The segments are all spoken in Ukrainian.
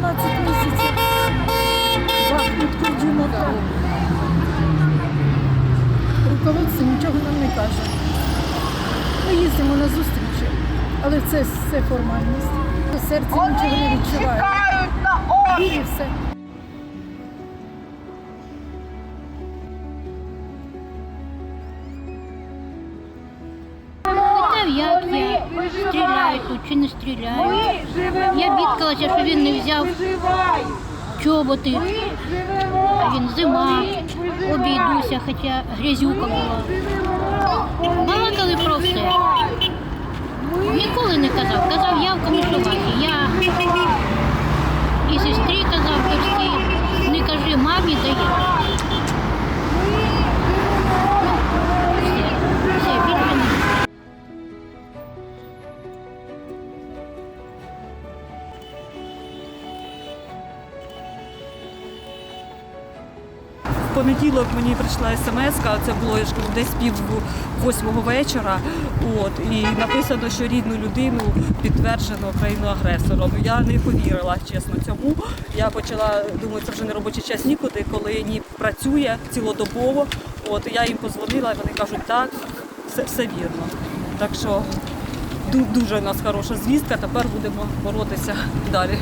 15 місяців. Бахнуть курдюмака. Руководство нічого нам не каже. Ми їздимо на зустрічі, але це все формальність. Серце нічого не відчуває. І все. Як я стріляють тут чи не стріляють. Я бідкалася, що він не взяв чоботи, а він зима, обійдуся, хоча грязюка була. Балакали про все. Понеділок мені прийшла смс, це було десь пів восьмого вечора. От і написано, що рідну людину підтверджено країну-агресором. Я не повірила, чесно, цьому. Я почала думаю, це вже не робочий час нікуди, коли ні працює цілодобово. От я їм позвонила, і вони кажуть, так, все, все вірно. Так що дуже у нас хороша звістка. Тепер будемо боротися далі.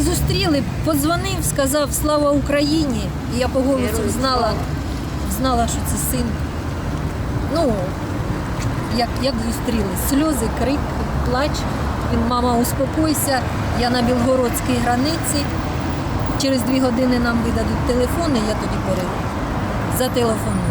Як Зустріли, подзвонив, сказав Слава Україні. І я по голосу знала, знала, що це син. Ну, як, як зустріли, сльози, крик, плач. Він, мама, успокойся, я на білгородській границі. Через дві години нам видадуть телефони, я тоді пере... зателефоную.